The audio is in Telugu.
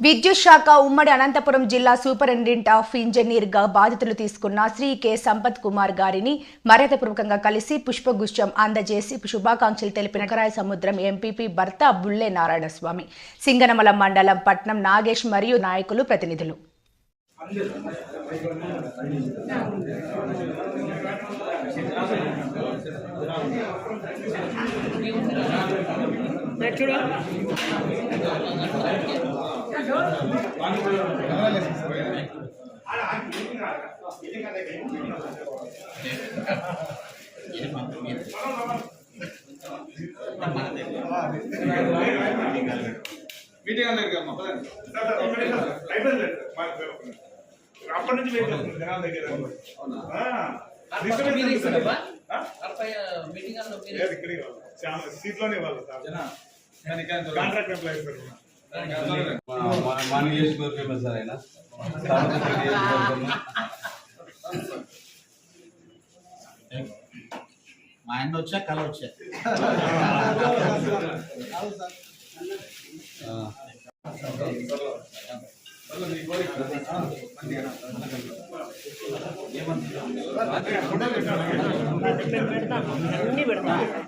విద్యుత్ శాఖ ఉమ్మడి అనంతపురం జిల్లా సూపరింటెండెంట్ ఆఫ్ ఇంజనీర్గా బాధితులు తీసుకున్న శ్రీ కె. సంపత్ కుమార్ గారిని మర్యాదపూర్వకంగా కలిసి పుష్పగుచ్చం అందజేసి శుభాకాంక్షలు తెలిపిన కరాయ సముద్రం ఎంపీపీ భర్త బుల్లె నారాయణస్వామి సింగనమల మండలం పట్నం నాగేష్ మరియు నాయకులు ప్రతినిధులు. మీటింగ్ అందరికి అమ్మా పదండి. అప్పటి నుంచి వెయిట్ చేస్తుంది జనాల దగ్గర మీటింగ్ సీట్లోనే కాంట్రాక్ట్ ఎంప్లాయీస్ నియోజకవర్గమే సార్ ఆయన మా ఆయన వచ్చా కల వచ్చా ఆ.